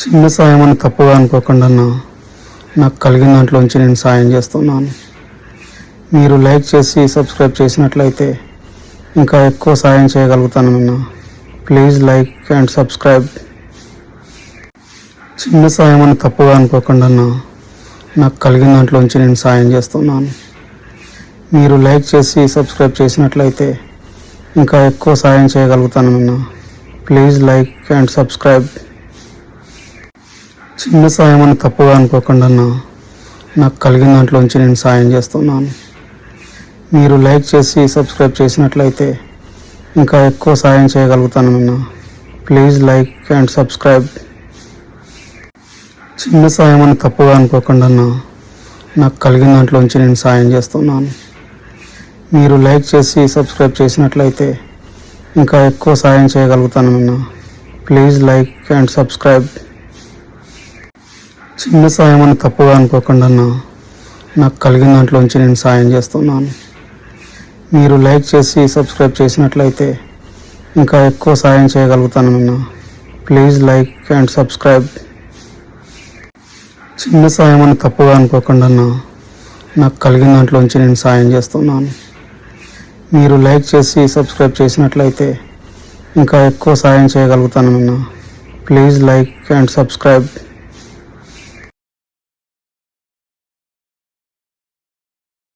చిన్న సాయం అని తప్పుగా అనుకోకుండా అన్న నాకు కలిగిన దాంట్లోంచి నేను సాయం చేస్తున్నాను. మీరు లైక్ చేసి సబ్స్క్రైబ్ చేసినట్లయితే ఇంకా ఎక్కువ సాయం చేయగలుగుతానన్న ప్లీజ్ లైక్ అండ్ సబ్స్క్రైబ్. చిన్న సాయం అని తప్పుగా అనుకోకుండా అన్న నాకు కలిగిన దాంట్లోంచి నేను సాయం చేస్తున్నాను. మీరు లైక్ చేసి సబ్స్క్రైబ్ చేసినట్లయితే ఇంకా ఎక్కువ సాయం చేయగలుగుతానన్న ప్లీజ్ లైక్ అండ్ సబ్స్క్రైబ్. చిన్న సాయం అని తప్పుగా అనుకోకుండా అన్న నాకు కలిగిన దాంట్లోంచి నేను సాయం చేస్తున్నాను. మీరు లైక్ చేసి సబ్స్క్రైబ్ చేసినట్లయితే ఇంకా ఎక్కువ సాయం చేయగలుగుతానన్న ప్లీజ్ లైక్ అండ్ సబ్స్క్రైబ్. చిన్న సాయం అని తప్పుగా అనుకోకుండా అన్న నాకు కలిగిన దాంట్లోంచి నేను సాయం చేస్తున్నాను. మీరు లైక్ చేసి సబ్స్క్రైబ్ చేసినట్లయితే ఇంకా ఎక్కువ సాయం చేయగలుగుతానన్న ప్లీజ్ లైక్ అండ్ సబ్స్క్రైబ్. చిన్న సాయం అని తప్పుగా అనుకోకుండా అన్న నాకు కలిగిన దాంట్లోంచి నేను సాయం చేస్తున్నాను. మీరు లైక్ చేసి సబ్స్క్రైబ్ చేసినట్లయితే ఇంకా ఎక్కువ సాయం చేయగలుగుతానన్న ప్లీజ్ లైక్ అండ్ సబ్స్క్రైబ్. చిన్న సాయం అని తప్పుగా అనుకోకుండా అన్న నాకు కలిగిన దాంట్లోంచి నేను సాయం చేస్తున్నాను. మీరు లైక్ చేసి సబ్స్క్రైబ్ చేసినట్లయితే ఇంకా ఎక్కువ సాయం చేయగలుగుతానన్న ప్లీజ్ లైక్ అండ్ సబ్స్క్రైబ్.